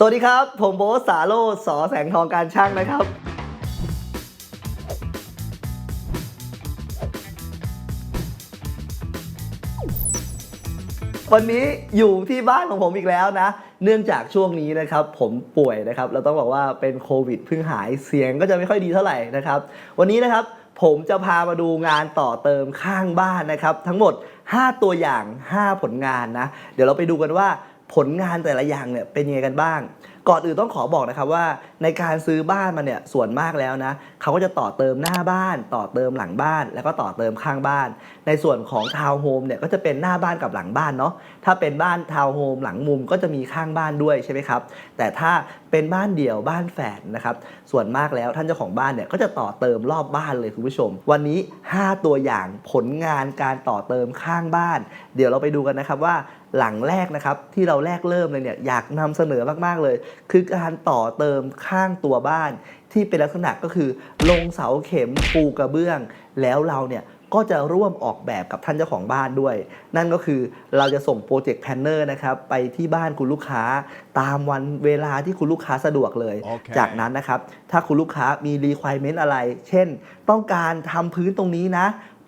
สวัสดีครับ ผมโบทสาโรจน์สอแสงทองการช่างนะครับ วันนี้อยู่ที่บ้านของผมอีกแล้วนะ เนื่องจากช่วงนี้นะครับ ผมป่วยนะครับเราต้องบอกว่าเป็นโควิดเพิ่งหายเสียงก็จะไม่ค่อยดีเท่าไหร่นะครับ วันนี้นะครับผมจะพามาดูงานต่อเติมข้างบ้านนะครับ ทั้งหมด 5 ตัวอย่าง 5 ผลงานนะ เดี๋ยวเราไปดูกันว่า ผลงานแต่ละอย่างเนี่ยเป็นยังไงกันบ้าง ก่อนอื่นต้องขอบอกนะครับว่า ในการซื้อบ้านมาเนี่ยส่วนมากแล้วนะเขาก็จะต่อเติมหน้าบ้าน ต่อเติมหลังบ้าน แล้วก็ต่อเติมข้างบ้าน ในส่วนของทาวน์โฮมเนี่ยก็จะเป็นหน้าบ้านกับหลังบ้านเนาะถ้าเป็นบ้านทาวน์โฮมหลังมุมก็จะมีข้างบ้านด้วยใช่ไหมครับแต่ถ้าเป็นบ้านเดี่ยวบ้านแฝดนะครับส่วนมากแล้วท่านเจ้าของบ้านเนี่ยก็จะต่อเติมรอบบ้านเลยคุณผู้ชม วันนี้ 5 ตัวอย่างผลงานการต่อเติมข้างบ้าน เดี๋ยวเราไปดูกันนะครับว่า หลังแรกนะครับที่เราแรกเริ่มเลยเนี่ยอยากนำเสนอมากๆเลย คือการต่อเติมข้างตัวบ้าน ที่เป็นลักษณะก็คือลงเสาเข็มปูกระเบื้อง แล้วเราเนี่ยก็จะร่วมออกแบบกับท่านเจ้าของบ้านด้วย นั่นก็คือเราจะส่งโปรเจกต์แพนเนอร์นะครับไปที่บ้านคุณลูกค้า ตามวันเวลาที่คุณลูกค้าสะดวกเลยโอเคจากนั้นนะครับถ้าคุณลูกค้ามี requirement อะไร เช่น ต้องการทำพื้นตรงนี้นะ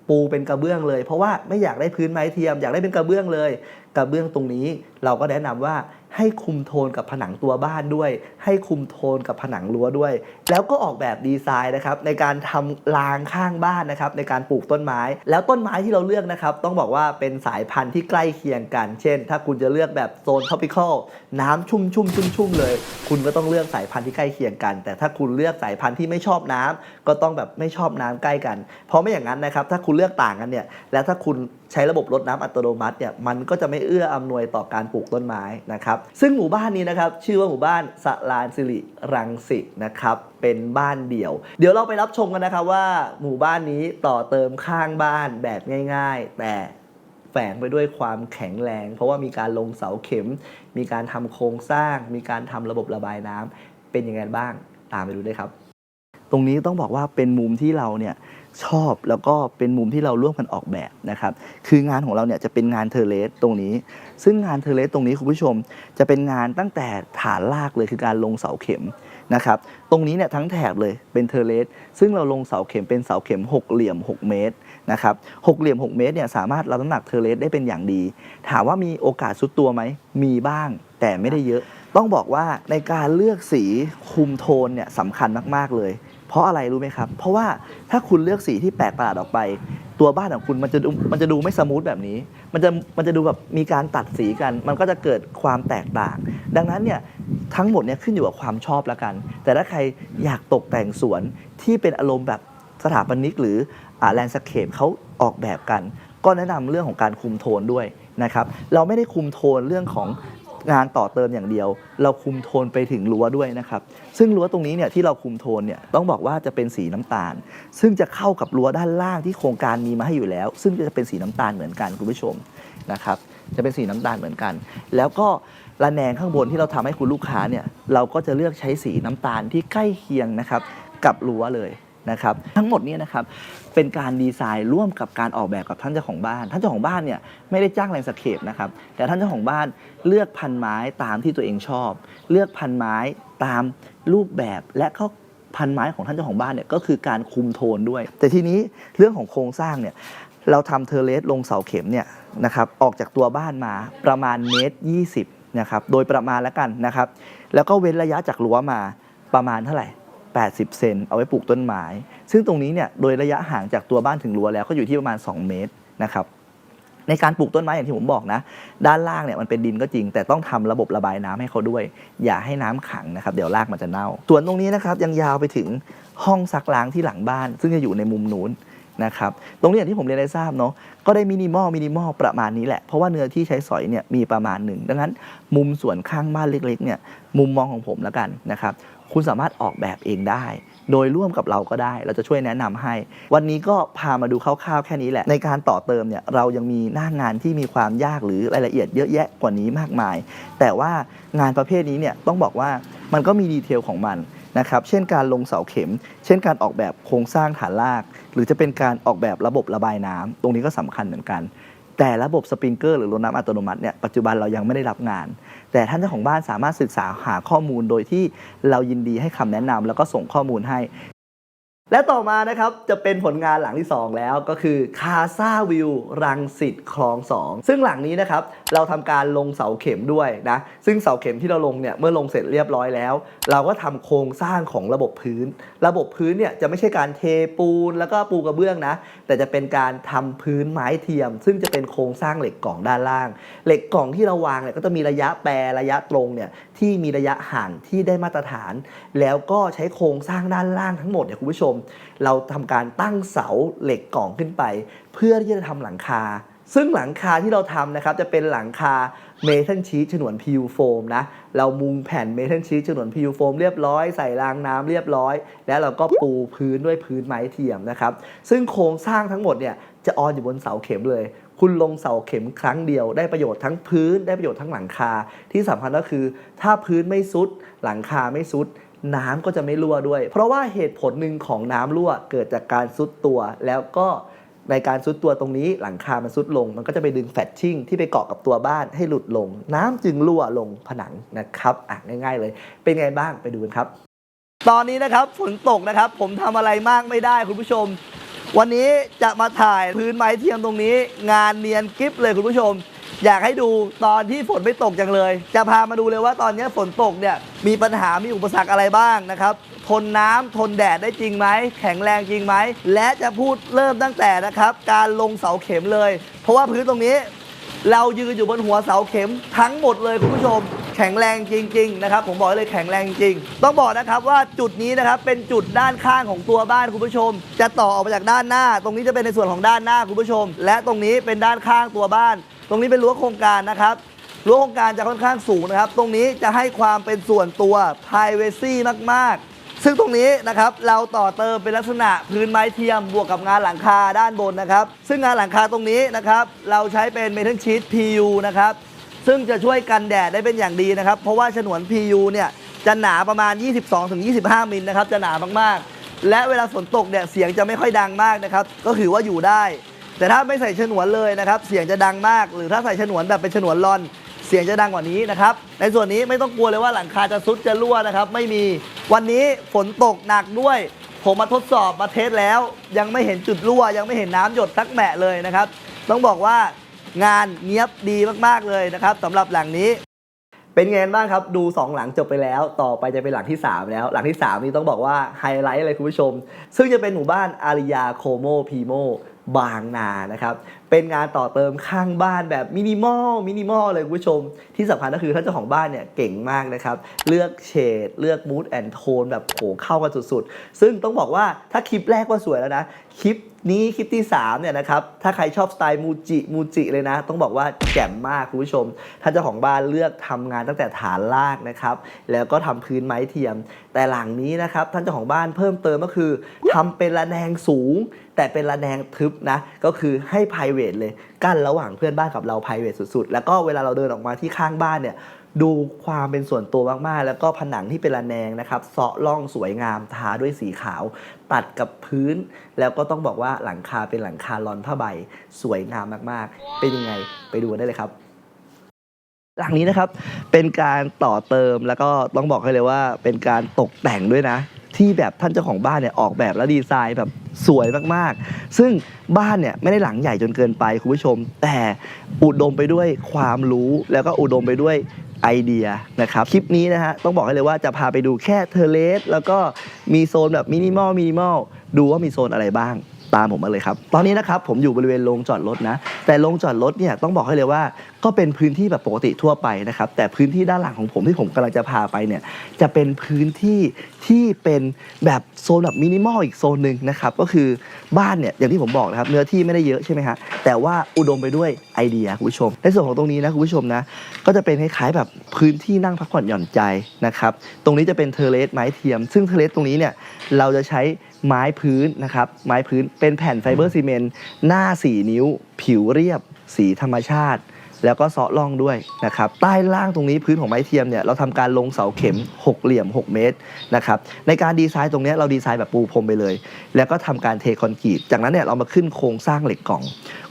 ปูเป็นกระเบื้องเลย เพราะว่าไม่อยากได้พื้นไม้เทียมอยากได้เป็นกระเบื้องเลย กระเบื้องตรงนี้เราก็แนะนำว่าให้คุมโทนกับผนังตัวบ้านด้วย ให้คุมโทนกับผนังรั้วด้วย แล้วก็ออกแบบดีไซน์นะครับในการทำรางข้างบ้านนะครับในการปลูกต้นไม้ แล้วต้นไม้ที่เราเลือกนะครับต้องบอกว่าเป็นสายพันธุ์ที่ใกล้เคียงกัน เช่น ถ้าคุณจะเลือกแบบโซน tropical น้ำชุ่มชุ่มชุ่มชุ่มเลย คุณก็ต้องเลือกสายพันธุ์ที่ใกล้เคียงกัน แต่ถ้าคุณเลือกสายพันธุ์ที่ไม่ชอบน้ำก็ต้องแบบไม่ชอบน้ำใกล้กัน เพราะไม่อย่างนั้นนะครับถ้าคุณเลือกต่างกันเนี่ยแล้วถ้าคุณ ใช้ระบบรดน้ำอัตโนมัติเนี่ยมันก็จะไม่เอื้ออำนวยต่อการปลูกต้นไม้นะครับ ซึ่งหมู่บ้านนี้นะครับชื่อว่าหมู่บ้านสลานสิริรังสิตนะครับเป็นบ้านเดี่ยว เดี๋ยวเราไปรับชมกันนะครับว่า หมู่บ้านนี้ต่อเติมข้างบ้านแบบง่าย ๆ แต่แฝงไปด้วยความแข็งแรง เพราะว่ามีการลงเสาเข็ม มีการทำโครงสร้าง มีการทำระบบระบายน้ำเป็นยังไงบ้างตามไปดูได้ครับ ตรงนี้ต้องบอกว่าเป็นมุมที่เราเนี่ย ชอบแล้วก็เป็นมุมที่เราร่วมกันออกแบบนะครับคืองานของเราเนี่ยจะเป็นงานเทเลสตรงนี้ ซึ่งงานเทเลสตรงนี้คุณผู้ชม จะเป็นงานตั้งแต่ฐานรากเลยคือการลงเสาเข็มนะครับตรงนี้เนี่ยทั้งแถบเลยเป็นเทเลสซึ่งเราลงเสาเข็มเป็นเสาเข็มหกเหลี่ยม 6 เมตรนะครับหกเหลี่ยม 6 เมตรเนี่ยสามารถรับน้ำหนักเทเลสได้เป็นอย่างดี ถามว่ามีโอกาสซุดตัวไหมมีบ้างแต่ไม่ได้เยอะ ต้องบอกว่าในการเลือกสีคุมโทนเนี่ยสำคัญมากๆเลย เพราะอะไรรู้ไหมครับ เพราะว่าถ้าคุณเลือกสีที่แปลกประหลาดออกไป ตัวบ้านของคุณมันจะดูมันจะดูไม่สมูทแบบนี้ มันจะมันจะดูแบบมีการตัดสีกัน มันก็จะเกิดความแตกต่าง ดังนั้นเนี่ยทั้งหมดเนี่ยขึ้นอยู่กับความชอบละกัน แต่ถ้าใครอยากตกแต่งสวนที่เป็นอารมณ์แบบสถาปนิกหรือแลนด์สเคปเขาออกแบบกัน ก็แนะนำเรื่องของการคุมโทนด้วยนะครับ เราไม่ได้คุมโทนเรื่องของ งานต่อเติมอย่างเดียว เราคุมโทนไปถึงรั้วด้วยนะครับ ซึ่งรั้วตรงนี้เนี่ยที่เราคุมโทนเนี่ยต้องบอกว่าจะเป็นสีน้ำตาล ซึ่งจะเข้ากับรั้วด้านล่างที่โครงการมีมาให้อยู่แล้ว ซึ่งจะเป็นสีน้ำตาลเหมือนกันคุณผู้ชมนะครับจะเป็นสีน้ำตาลเหมือนกัน แล้วก็ระแนงข้างบนที่เราทำให้คุณลูกค้าเนี่ยเราก็จะเลือกใช้สีน้ำตาลที่ใกล้เคียงนะครับกับรั้วเลย นะครับทั้งหมดนี้นะครับเป็นการดีไซน์ร่วมกับการออกแบบกับท่านเจ้าของบ้าน ท่านเจ้าของบ้านเนี่ยไม่ได้จ้างแรงสเคปนะครับแต่ท่านเจ้าของบ้านเลือกพันไม้ตามที่ตัวเองชอบ เลือกพันไม้ตามรูปแบบและก็พันไม้ของท่านเจ้าของบ้านเนี่ยก็คือการคุมโทนด้วย แต่ทีนี้เรื่องของโครงสร้างเนี่ยเราทำเทเลสลงเสาเข็มเนี่ยนะครับออกจากตัวบ้านมาประมาณเมตร20นะครับโดยประมาณแล้วกันนะครับแล้วก็เว้นระยะจากรั้วมาประมาณเท่าไหร่ 80 เซนเอาไว้ปลูกต้นไม้ซึ่งตรงนี้เนี่ยโดยระยะห่างจากตัวบ้านถึงรั้วแล้วก็อยู่ที่ประมาณ 2 เมตรนะครับในการปลูกต้นไม้อย่างที่ผมบอกนะ ด้านล่างเนี่ยมันเป็นดินก็จริง แต่ต้องทำระบบระบายน้ำให้เขาด้วย อย่าให้น้ำขังนะครับ เดี๋ยวรากมันจะเน่า ส่วนตรงนี้นะครับยังยาวไปถึงห้องซักล้างที่หลังบ้าน ซึ่งจะอยู่ในมุมนู้นนะครับตรงนี้อย่างที่ผมเรียนได้ทราบเนาะก็ได้มินิมอลมินิมอลประมาณนี้แหละ เพราะว่าเนื้อที่ใช้สอยเนี่ยมีประมาณหนึ่งดังนั้น มุมส่วนข้างบ้านเล็กๆเนี่ยมุมมองของผมแล้วกันนะครับ คุณสามารถออกแบบเองได้ โดยร่วมกับเราก็ได้ เราจะช่วยแนะนำให้ วันนี้ก็พามาดูคร่าวๆแค่นี้แหละ ในการต่อเติมเนี่ยเรายังมีหน้างานที่มีความยากหรือรายละเอียดเยอะแยะกว่านี้มากมาย แต่ว่างานประเภทนี้เนี่ยต้องบอกว่ามันก็มีดีเทลของมันนะครับเช่นการลงเสาเข็ม เช่นการออกแบบโครงสร้างฐานราก หรือจะเป็นการออกแบบระบบระบายน้ำตรงนี้ก็สำคัญเหมือนกัน แต่ระบบสปริงเกอร์หรือรดน้ำอัตโนมัติเนี่ยปัจจุบันเรายังไม่ได้รับงาน แต่ท่านเจ้าของบ้านสามารถศึกษาหาข้อมูลโดยที่เรายินดีให้คำแนะนำแล้วก็ส่งข้อมูลให้ และต่อมานะครับจะเป็นผลงานหลังที่ 2 แล้วก็คือคาซาวิวรังสิตคลอง 2 ซึ่งหลังนี้นะครับเราทำการลงเสาเข็มด้วยนะซึ่งเสาเข็มที่เราลงเนี่ยเมื่อลงเสร็จเรียบร้อยแล้ว เราก็ทำโครงสร้างของระบบพื้น ระบบพื้นเนี่ยจะไม่ใช่การเทปูนแล้วก็ปูกระเบื้องนะ แต่จะเป็นการทำพื้นไม้เทียม ซึ่งจะเป็นโครงสร้างเหล็กกล่องด้านล่าง เหล็กกล่องที่เราวางเนี่ยก็จะมีระยะแปรระยะตรงเนี่ย ที่มีระยะห่างที่ได้มาตรฐาน แล้วก็ใช้โครงสร้างด้านล่างทั้งหมดเนี่ยคุณผู้ชม เราทำการตั้งเสาเหล็กกล่องขึ้นไป เพื่อที่จะทำหลังคา ซึ่งหลังคาที่เราทำนะครับจะเป็นหลังคาเมทัลชีทฉนวนพิวโฟมนะเรามุงแผ่นเมทัลชีทฉนวนพิวโฟมเรียบร้อยใส่รางน้ำเรียบร้อย แล้วเราก็ปูพื้นด้วยพื้นไม้เทียมนะครับซึ่งโครงสร้างทั้งหมดเนี่ยจะออนอยู่บนเสาเข็มเลย คุณลงเสาเข็มครั้งเดียว ได้ประโยชน์ทั้งพื้นได้ประโยชน์ทั้งหลังคา ที่สำคัญก็คือ ถ้าพื้นไม่ซุด หลังคาไม่ซุดน้ำก็จะไม่รั่วด้วย เพราะว่าเหตุผลหนึ่งของน้ำรั่วเกิดจากการซุดตัว แล้วก็ในการซุดตัวตรงนี้หลังคามันซุดลง มันก็จะไปดึงแฟตชิ่งที่ไปเกาะกับตัวบ้านให้หลุดลง น้ำจึงรั่วลงผนังนะครับอะง่าย ๆ เลย เป็นไงบ้างไปดูกันครับ ตอนนี้นะครับฝนตกนะครับ ผมทำอะไรมากไม่ได้คุณผู้ชม วันนี้จะมาถ่ายพื้นไม้เทียมตรงนี้ งานเนียนกริฟเลยคุณผู้ชม อยากให้ดูตอนที่ฝนไม่ตกจังเลย จะพามาดูเลยว่าตอนนี้ฝนตกเนี่ยมีปัญหามีอุปสรรคอะไรบ้างนะครับ ทนน้ำทนแดดได้จริงไหมแข็งแรงจริงไหมและจะพูดเริ่มตั้งแต่นะครับ การลงเสาเข็มเลย เพราะว่าพื้นตรงนี้ เรายืนอยู่บนหัวเสาเข็มทั้งหมดเลยคุณผู้ชม ข็งแรงจริง ๆ นะครับ ผมบอกเลยแข็งแรงจริง ต้องบอกนะครับว่าจุดนี้นะครับเป็นจุดด้านข้างของตัวบ้านคุณผู้ชม จะต่อออกมาจากด้านหน้า ตรงนี้จะเป็นในส่วนของด้านหน้าคุณผู้ชม และตรงนี้เป็นด้านข้างตัวบ้าน ตรงนี้เป็นรั้วโครงการนะครับรั้วโครงการจะค่อนข้างสูงนะครับ ตรงนี้จะให้ความเป็นส่วนตัว p r i เวซีมากๆ ซึ่งตรงนี้นะครับเราต่อเติมเป็นลักษณะพื้นไม้เทียมบวกกับงานหลังคาด้านบนนะครับ ซึ่งงานหลังคาตรงนี้นะครับเราใช้เป็นเมทัลชีต PU นะครับ ซึ่งจะช่วยกันแดดได้เป็นอย่างดีนะครับ เพราะว่าฉนวน PU เนี่ยจะหนาประมาณ 22-25 มิลนะครับ จะหนามากๆ และเวลาฝนตกเนี่ยเสียงจะไม่ค่อยดังมากนะครับ ก็ถือว่าอยู่ได้ แต่ถ้าไม่ใส่ฉนวนเลยนะครับ เสียงจะดังมาก หรือถ้าใส่ฉนวนแบบเป็นฉนวนลอน เสียงจะดังกว่านี้นะครับ ในส่วนนี้ไม่ต้องกลัวเลยว่าหลังคาจะซุดจะรั่วนะครับ ไม่มี วันนี้ฝนตกหนักด้วย ผมมาทดสอบมาเทสแล้ว ยังไม่เห็นจุดรั่ว ยังไม่เห็นน้ำหยดสักแหมะเลยนะครับ ต้องบอกว่า งานเนียบดีมากๆเลยนะครับสำหรับหลังนี้ เป็นไงบ้างครับดู 2 หลังจบไปแล้ว ต่อไปจะเป็นหลังที่ 3 แล้ว หลังที่ 3 นี่ต้องบอกว่าไฮไลท์เลยคุณผู้ชม ซึ่งจะเป็นหมู่บ้านอาริยาโคโมพีโมบางนานะครับ เป็นงานต่อเติมข้างบ้านแบบมินิมอลมินิมอลเลยคุณผู้ชม ที่สำคัญก็คือท่านเจ้าของบ้านเนี่ยเก่งมากนะครับ เลือกเฉด เลือกมูดแอนโทนแบบโหเข้ากันสุดๆ ซึ่งต้องบอกว่าถ้าคลิปแรกว่าสวยแล้วนะ คลิปนี้คลิปที่ 3 เนี่ยนะครับ ถ้าใครชอบสไตล์มูจิมูจิเลยนะ ต้องบอกว่าแจ่มมากคุณผู้ชม ท่านเจ้าของบ้านเลือกทำงานตั้งแต่ฐานลากนะครับ แล้วก็ทำพื้นไม้เทียม แต่หลังนี้นะครับท่านเจ้าของบ้านเพิ่มเติมก็คือทำเป็นระแนงสูงแต่เป็นระแนงทึบนะ ก็คือให้ p r i v a t เลย กั้นระหว่างเพื่อนบ้านกับเรา p r i v a t สุดๆ แล้วก็เวลาเราเดินออกมาที่ข้างบ้านเนี่ยดูความเป็นส่วนตัวมากๆ แล้วก็ผนังที่เป็นระแนงนะครับเสาะล่องสวยงามทาด้วยสีขาว ตัดกับพื้น แล้วก็ต้องบอกว่าหลังคาเป็นหลังคาลอนผ้าใบ สวยงามมากๆ เป็นยังไงไปดูได้เลยครับ หลังนี้นะครับเป็นการต่อเติมแล้วก็ต้องบอกให้เลยว่าเป็นการตกแต่งด้วยนะ ที่แบบท่านเจ้าของบ้านเนี่ยออกแบบและดีไซน์แบบสวยมากๆ ซึ่งบ้านเนี่ยไม่ได้หลังใหญ่จนเกินไปคุณผู้ชม แต่อุดมไปด้วยความรู้แล้วก็อุดมไปด้วยไอเดียนะครับ คลิปนี้นะฮะต้องบอกให้เลยว่าจะพาไปดูแค่เทเลสแล้วก็มีโซนแบบมินิมอลมินิมอลดูว่ามีโซนอะไรบ้าง ตามผมมาเลยครับ ตอนนี้นะครับผมอยู่บริเวณโรงจอดรถนะ แต่โรงจอดรถเนี่ยต้องบอกให้เลยว่าก็เป็นพื้นที่แบบปกติทั่วไปนะครับ แต่พื้นที่ด้านหลังของผมที่ผมกำลังจะพาไปเนี่ยจะเป็นพื้นที่ที่เป็นแบบโซนแบบมินิมอลอีกโซนหนึ่งนะครับก็คือบ้านเนี่ยอย่างที่ผมบอกนะครับเนื้อที่ไม่ได้เยอะใช่ไหมฮะแต่ว่าอุดมไปด้วยไอเดียคุณผู้ชม ในส่วนของตรงนี้นะคุณผู้ชมนะก็จะเป็นคล้ายๆแบบพื้นที่นั่งพักผ่อนหย่อนใจนะครับตรงนี้จะเป็นเทเลสไม้เทียม ซึ่งเทเลสตรงนี้เนี่ยเราจะใช้ ไม้พื้นนะครับ ไม้พื้นเป็นแผ่นไฟเบอร์ซีเมนต์หน้า 4 นิ้ว ผิวเรียบ สีธรรมชาติ แล้วก็เซาะร่องด้วยนะครับ ใต้ล่างตรงนี้พื้นของไม้เทียมเนี่ยเราทำการลงเสาเข็มหกเหลี่ยม 6 เมตรนะครับ ในการดีไซน์ตรงนี้เราดีไซน์แบบปูพรมไปเลย แล้วก็ทำการเทคอนกรีต จากนั้นเนี่ยเรามาขึ้นโครงสร้างเหล็กกล่อง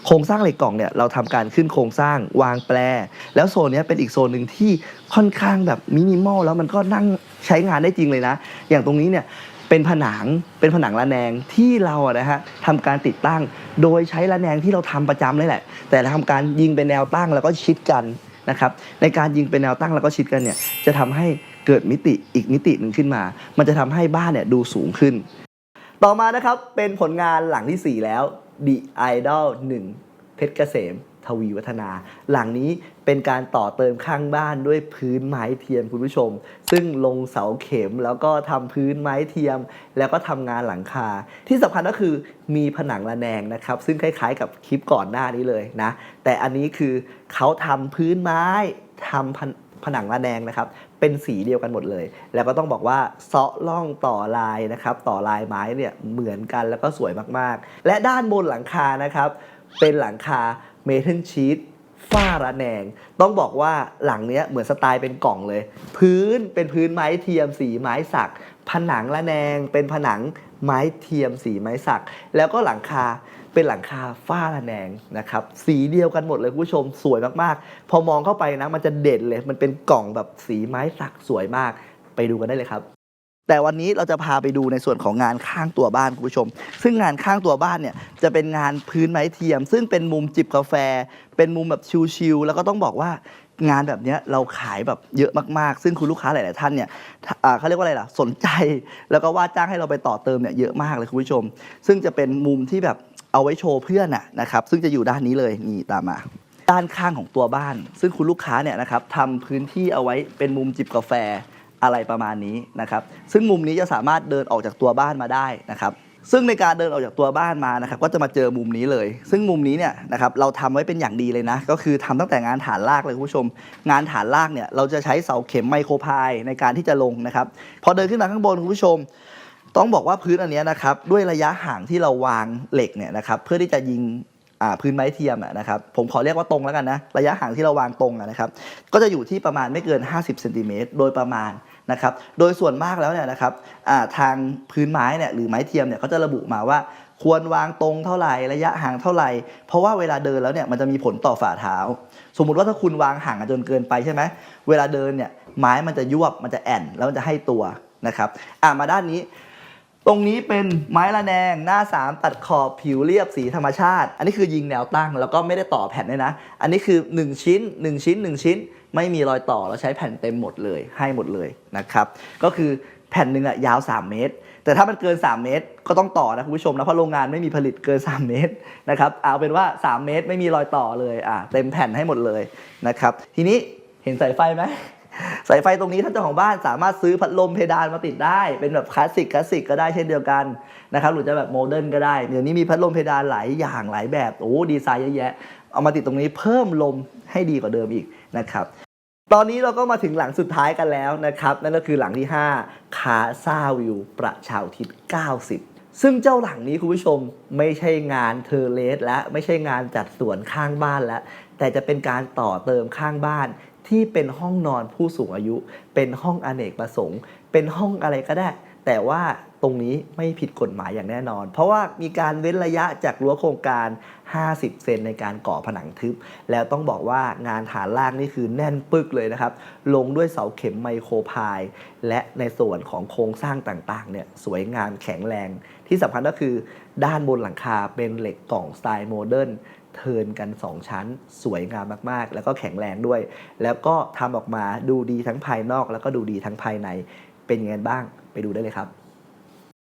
โครงสร้างเหล็กกล่องเนี่ยเราทำการขึ้นโครงสร้างวางแปร แล้วโซนนี้เป็นอีกโซนหนึ่งที่ค่อนข้างแบบมินิมอลแล้วมันก็นั่งใช้งานได้จริงเลยนะ อย่างตรงนี้เนี่ย เป็นผนังเป็นผนังระแนงที่เราอะนะฮะทำการติดตั้ง โดยใช้ระแนงที่เราทำประจำเลยแหละ แต่เราทำการยิงเป็นแนวตั้งแล้วก็ชิดกันนะครับในการยิงเป็นแนวตั้งแล้วก็ชิดกันเนี่ยจะทำให้เกิดมิติอีกมิติหนึ่งขึ้นมา มันจะทำให้บ้านเนี่ยดูสูงขึ้น ต่อมานะครับเป็นผลงานหลังทีสี่4 แล้ว The Idol 1 เพชรเกษม ทวีวัฒนา หลังนี้เป็นการต่อเติมข้างบ้านด้วยพื้นไม้เทียมคุณผู้ชม ซึ่งลงเสาเข็มแล้วก็ทำพื้นไม้เทียม แล้วก็ทำงานหลังคา ที่สำคัญก็คือมีผนังระแนงนะครับ ซึ่งคล้ายๆกับคลิปก่อนหน้านี้เลยนะ แต่อันนี้คือเขาทำพื้นไม้ทำผนผนังระแนงนะครับเป็นสีเดียวกันหมดเลย แล้วก็ต้องบอกว่าเซาะล่องต่อลายนะครับ ต่อลายไม้เนี่ยเหมือนกันแล้วก็สวยมากๆ และด้านบนหลังคานะครับ เป็นหลังคา เมทัลชีตฝ้าระแนง ต้องบอกว่าหลังเนี้ยเหมือนสไตล์เป็นกล่องเลย พื้นเป็นพื้นไม้เทียมสีไม้สัก ผนังระแนง เป็นผนังไม้เทียมสีไม้สัก แล้วก็หลังคาเป็นหลังคาฝ้าระแนงนะครับสีเดียวกันหมดเลยคุณผู้ชมสวยมากๆ พอมองเข้าไปนะมันจะเด่นเลย มันเป็นกล่องแบบสีไม้สักสวยมาก ไปดูกันได้เลยครับ แต่วันนี้เราจะพาไปดูในส่วนของงานข้างตัวบ้านคุณผู้ชม ซึ่งงานข้างตัวบ้านเนี่ยจะเป็นงานพื้นไม้เทียม ซึ่งเป็นมุมจิบกาแฟ เป็นมุมแบบชิลๆแล้วก็ต้องบอกว่างานแบบนี้เราขายแบบเยอะมากๆ ซึ่งคุณลูกค้าหลาย ๆ ท่านเนี่ยเขาเรียกว่าอะไรล่ะ สนใจ แล้วก็ว่าจ้างให้เราไปต่อเติมเนี่ยเยอะมากเลยคุณผู้ชม ซึ่งจะเป็นมุมที่แบบเอาไว้โชว์เพื่อนน่ะนะครับ ซึ่งจะอยู่ด้านนี้เลยนี่ตามมา ด้านข้างของตัวบ้าน ซึ่งคุณลูกค้าเนี่ยนะครับทำพื้นที่เอาไว้เป็นมุมจิบกาแฟ อะไรประมาณนี้นะครับ ซึ่งมุมนี้จะสามารถเดินออกจากตัวบ้านมาได้นะครับ ซึ่งในการเดินออกจากตัวบ้านมานะครับ ก็จะมาเจอมุมนี้เลย ซึ่งมุมนี้เนี่ยนะครับเราทำไว้เป็นอย่างดีเลยนะ ก็คือทำตั้งแต่งานฐานรากเลยคุณผู้ชม งานฐานรากเนี่ยเราจะใช้เสาเข็มไมโครพายในการที่จะลงนะครับ พอเดินขึ้นมาข้างบนคุณผู้ชมต้องบอกว่าพื้นอันนี้นะครับด้วยระยะห่างที่เราวางเหล็กเนี่ยนะครับเพื่อที่จะยิงพื้นไม้เทียมนะครับผมขอเรียกว่าตรงแล้วกันนะ ระยะห่างที่เราวางตรงนะครับ ก็จะอยู่ที่ประมาณไม่เกิน 50เซนติเมตรโดยประมาณ นะครับ โดยส่วนมากแล้วเนี่ยนะครับทางพื้นไม้เนี่ยหรือไม้เทียมเนี่ยเขาจะระบุมาว่า ควรวางตรงเท่าไหร่ระยะห่างเท่าไหร่ เพราะว่าเวลาเดินแล้วเนี่ยมันจะมีผลต่อฝ่าเท้า สมมุติว่าถ้าคุณวางห่างจนเกินไปใช่ไหมเวลาเดินเนี่ยไม้มันจะยวบมันจะแอนแล้วมันจะให้ตัวนะครับอ่ามาด้านนี้ ตรงนี้เป็นไม้ระแนงหน้า 3 ตัดขอบผิวเรียบสีธรรมชาติ อันนี้คือยิงแนวตั้งแล้วก็ไม่ได้ต่อแผ่นด้วยนะ อันนี้คือ 1 ชิ้น 1 ชิ้น 1 ชิ้น ไม่มีรอยต่อเราใช้แผ่นเต็มหมดเลยให้หมดเลยนะครับ ก็คือแผ่นหนึ่งอะยาว 3 เมตร แต่ถ้ามันเกิน 3 เมตร ก็ต้องต่อนะคุณผู้ชมนะเพราะโรงงานไม่มีผลิตเกิน 3 เมตรนะครับเอาเป็นว่า 3 เมตรไม่มีรอยต่อเลยอะเต็มแผ่นให้หมดเลยนะครับทีนี้เห็นสายไฟไหม สายไฟตรงนี้ท่านเจ้าของบ้านสามารถซื้อพัดลมเพดานมาติดได้ เป็นแบบคลาสสิกคลาสสิกก็ได้เช่นเดียวกันนะครับหรือจะแบบโมเดิร์นก็ได้ เดี๋ยวนี้มีพัดลมเพดานหลายอย่างหลายแบบโอ้ดีไซน์เยอะแยะ เอามาติดตรงนี้เพิ่มลมให้ดีกว่าเดิมอีกนะครับตอนนี้เราก็มาถึงหลังสุดท้ายกันแล้วนะครับ นั่นก็คือหลังที่ 5 คาซาวิว ประชาทิศ 90 ซึ่งเจ้าหลังนี้คุณผู้ชมไม่ใช่งานเทอร์เลสและไม่ใช่งานจัดสวนข้างบ้านแล้ว แต่จะเป็นการต่อเติมข้างบ้าน ที่เป็นห้องนอนผู้สูงอายุ เป็นห้องอเนกประสงค์ เป็นห้องอะไรก็ได้ แต่ว่าตรงนี้ไม่ผิดกฎหมายอย่างแน่นอน เพราะว่ามีการเว้นระยะจากรั้วโครงการ 50 เซนในการก่อผนังทึบ แล้วต้องบอกว่างานฐานล่างนี่คือแน่นปึกเลยนะครับ ลงด้วยเสาเข็มไมโครพาย และในส่วนของโครงสร้างต่างๆเนี่ยสวยงามแข็งแรง ที่สำคัญก็คือด้านบนหลังคาเป็นเหล็กกล่องสไตล์โมเดิร์น เทินกัน 2 ชั้น สวยงามมากๆ แล้วก็แข็งแรงด้วย แล้วก็ทำออกมาดูดีทั้งภายนอก แล้วก็ดูดีทั้งภายในเป็นยังไงบ้างไปดูได้เลยครับ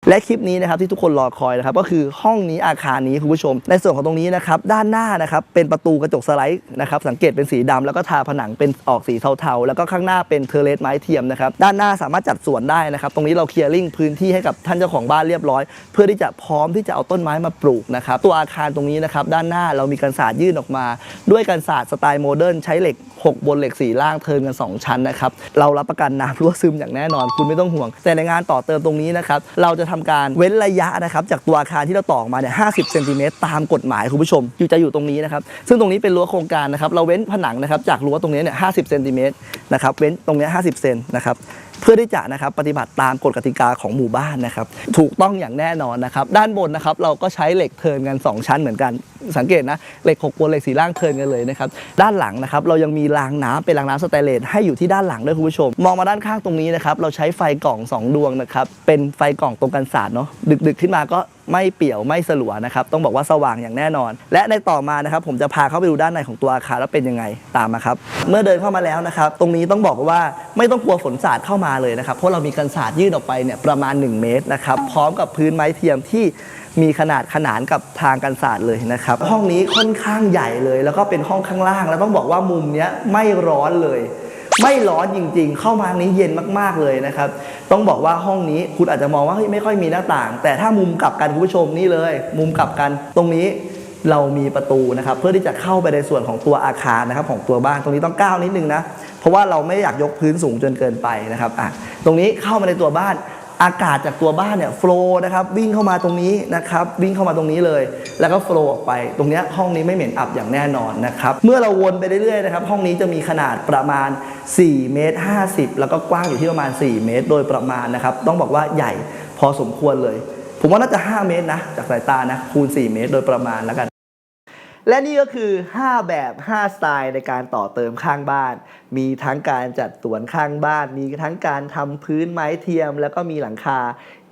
และคลิปนี้นะครับที่ทุกคนรอคอยนะครับก็คือห้องนี้อาคารนี้คุณผู้ชม ในส่วนของตรงนี้นะครับด้านหน้านะครับเป็นประตูกระจกสไลด์นะครับสังเกตเป็นสีดำแล้วก็ทาผนังเป็นออกสีเทาๆ แล้วก็ข้างหน้าเป็นเทอร์เลสไม้เทียมนะครับด้านหน้าสามารถจัดสวนได้นะครับตรงนี้เราเคลียร์ลิงพื้นที่ให้กับท่านเจ้าของบ้านเรียบร้อย เพื่อที่จะพร้อมที่จะเอาต้นไม้มาปลูกนะครับตัวอาคารตรงนี้นะครับด้านหน้าเรามีกันศาสตร์ยื่นออกมา ด้วยกันศาสตร์สไตล์โมเดิร์นใช้เหล็ก 6 บนเหล็ก4ล่างเทินกัน 2 ชั้นนะครับเรารับประกันน้ำรั่วซึมอย่างแน่นอน คุณไม่ต้องห่วง แต่ในงานต่อเติมตรงนี้นะครับเราจะททำการเว้นระยะนะครับจากตัวอาคารที่เราต่อกมาเนี่ย50เซนติเมตรตามกฎหมายคุณผู้ชมอยู่จะอยู่ตรงนี้นะครับซึ่งตรงนี้เป็นรั้วโครงการนะครับเราเว้นผนังนะครับจากรั้วตรงนี้เนี่ยห้าสิบเซนติเมตรนะครับเว้นตรงนี้ห้าสิบเซนนะครับ เพื่อที่จะนะครับปฏิบัติตามกฎกติกาของหมู่บ้านนะครับ ถูกต้องอย่างแน่นอนนะครับ ด้านบนนะครับเราก็ใช้เหล็กเทินกัน 2 ชั้นเหมือนกัน สังเกตนะเหล็กหกบนเหล็กสีล่างเทินกันเลยนะครับด้านหลังนะครับเรายังมีรางน้ำเป็นรางน้ำสแตนเลสให้อยู่ที่ด้านหลังด้วยคุณผู้ชม มองมาด้านข้างตรงนี้นะครับเราใช้ไฟกล่อง 2 ดวงนะครับเป็นไฟกล่องตรงกันศาสตร์เนาะดึกๆขึ้นมาก็ไม่เปี่ยวไม่สลัวนะครับต้องบอกว่าสว่างอย่างแน่นอน และในต่อมานะครับผมจะพาเข้าไปดูด้านในของตัวอาคารแล้วเป็นยังไงตามมาครับเมื่อเดินเข้ามาแล้วนะครับตรงนี้ต้องบอกว่าไม่ต้องกลัวฝนสาดเข้ามาเลยนะครับเพราะเรามีกันศาสตร์ยื่นออกไปเนี่ยประมาณ 1 เมตรนะครับพร้อมกับพื้นไม้เทียมที่มีขนาดขนานกับทางกันศาสตร์เลยนะครับ ห้องนี้ค่อนข้างใหญ่เลย แล้วก็เป็นห้องข้างล่าง แล้วต้องบอกว่ามุมเนี้ยไม่ร้อนเลย ไม่ร้อนจริงๆ เข้ามานี้เย็นมากๆเลยนะครับ ต้องบอกว่าห้องนี้คุณอาจจะมองว่าเฮ้ยไม่ค่อยมีหน้าต่าง แต่ถ้ามุมกลับกันคุณผู้ชมนี่เลย มุมกลับกันตรงนี้เรามีประตูนะครับเพื่อที่จะเข้าไปในส่วนของตัวอาคารนะครับของตัวบ้านตรงนี้ต้องก้าวนิดนึงนะเพราะว่าเราไม่อยากยกพื้นสูงจนเกินไปนะครับอะตรงนี้เข้ามาในตัวบ้าน อากาศจากตัวบ้านเนี่ยโฟล์นะครับวิ่งเข้ามาตรงนี้นะครับวิ่งเข้ามาตรงนี้เลย แล้วก็โฟล์ออกไป ตรงเนี้ยห้องนี้ไม่เหม็นอับอย่างแน่นอนนะครับเมื่อเราวนไปเรื่อยๆนะครับห้องนี้จะมีขนาดประมาณ4เมตร50 แล้วก็กว้างอยู่ที่ประมาณ 4 เมตร โดยประมาณนะครับต้องบอกว่าใหญ่พอสมควรเลย ผมว่าน่าจะ 5 เมตรนะจากสายตานะคูณ 4 เมตร โดยประมาณแล้วกัน และนี่ก็คือ 5 แบบ 5 สไตล์ในการต่อเติมข้างบ้าน มีทั้งการจัดสวนข้างบ้าน มีทั้งการทำพื้นไม้เทียม แล้วก็มีหลังคา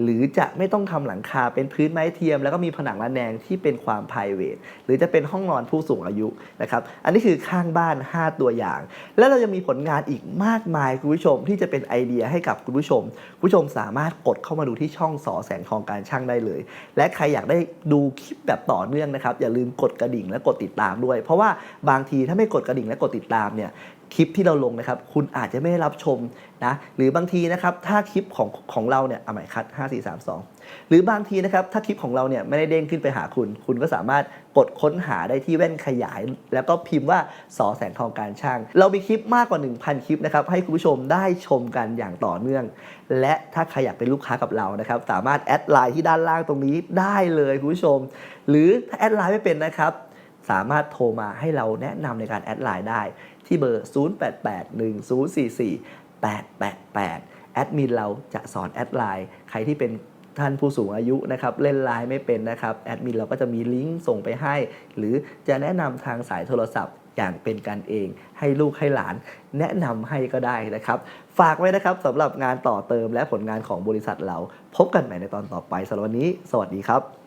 หรือจะไม่ต้องทำหลังคาเป็นพื้นไม้เทียม แล้วก็มีผนังระแนงที่เป็นความ p r i v a t หรือจะเป็นห้องนอนผู้สูงอายุนะครับอันนี้คือข้างบ้าน 5 ตัวอย่าง แล้วเราจะมีผลงานอีกมากมายคุณผู้ชมที่จะเป็นไอเดียให้กับคุณผู้ชมคุณผู้ชมสามารถกดเข้ามาดูที่ช่องสอแสงทองการช่างได้เลย และใครอยากได้ดูคลิปแบบต่อเนื่องนะครับอย่าลืมกดกระดิ่งและกดติดตามด้วย เพราะว่าบางทีถ้าไม่กดกระดิ่งและกดติดตามเนี่ย คลิปที่เราลงนะครับ คุณอาจจะไม่ได้รับชมนะหรือบางทีนะครับถ้าคลิปของของเราเนี่ยเอาใหม่คัด5 4 3 2 หรือบางทีนะครับถ้าคลิปของเราเนี่ยไม่ได้เด้งขึ้นไปหาคุณ คุณก็สามารถกดค้นหาได้ที่แว่นขยาย แล้วก็พิมพ์ว่าสอแสงทองการช่าง เรามีคลิปมากกว่า 1,000 คลิปนะครับให้คุณผู้ชมได้ชมกันอย่างต่อเนื่อง และถ้าใครอยากเป็นลูกค้ากับเรานะครับสามารถแอดไลน์ที่ด้านล่างตรงนี้ได้เลยคุณผู้ชม หรือถ้าแอดไลน์ไม่เป็นนะครับสามารถโทรมาให้เราแนะนำในการแอดไลน์ได้ ที่เบอร์ 0881044888 แอดมินเราจะสอนแอดไลน์ใครที่เป็นท่านผู้สูงอายุนะครับเล่นไลน์ไม่เป็นนะครับแอดมินเราก็จะมีลิงก์ส่งไปให้ หรือจะแนะนำทางสายโทรศัพท์อย่างเป็นกันเอง ให้ลูกให้หลานแนะนำให้ก็ได้นะครับ ฝากไว้นะครับสำหรับงานต่อเติมและผลงานของบริษัทเรา พบกันใหม่ในตอนต่อไปสำหรับวันนี้ สวัสดีครับ